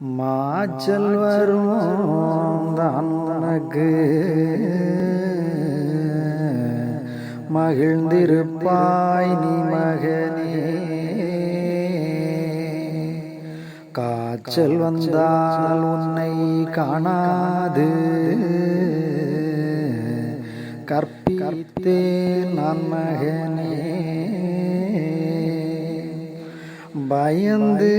மாச்சல் வரும் தான் உனக்கு மகிழ்ந்திருப்பாய் நீ மகனே. காய்ச்சல் வந்தால் உன்னை காணாது. கற்பித்தேன் நான் மகனே. பயந்து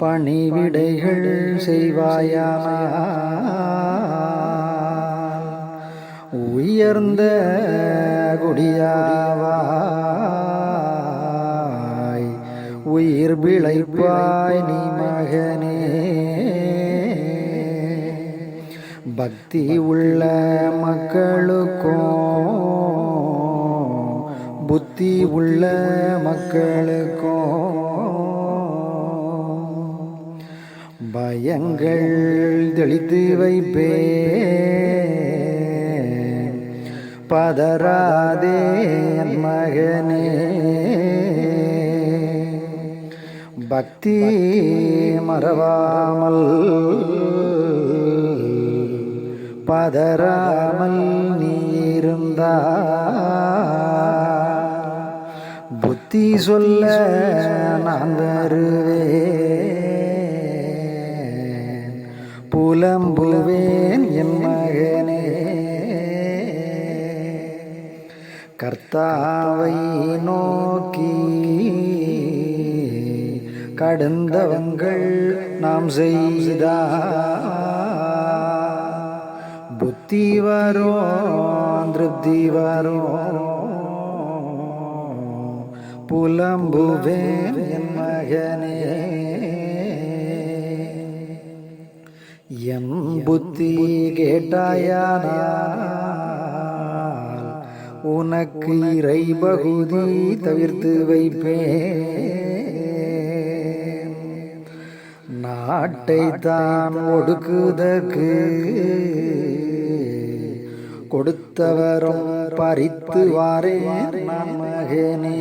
பணிவிடைகள் செய்வாயாமா உயர்ந்த குடியாவாய் உயிர் விளைப்பாய் நீ மகனே. பக்தி உள்ள மக்களுக்கும் புத்தி உள்ள மக்களுக்கும் பயங்கள் தெளித்து வைப்பே பதராதே மகனே. பக்தி மறவாமல் பதராமல் நீருந்தா புத்தி சொல்ல நான் வருவேன். புலம்புவேன் என் மகனே. கர்த்தாவை நோக்கி கடந்தவங்கள் நாம் செய்தா? புத்தி வரும் திருப்தி வரும் புலம்புவேன் என் மகனே. என் புத்தி கேட்டாயானால் உனக்கு இறை பகுதி தவிர்த்து வைப்பேன். நாட்டை தான் ஒடுக்குதற்கு கொடுத்தவரும் பறித்து வாரே நான் மகனே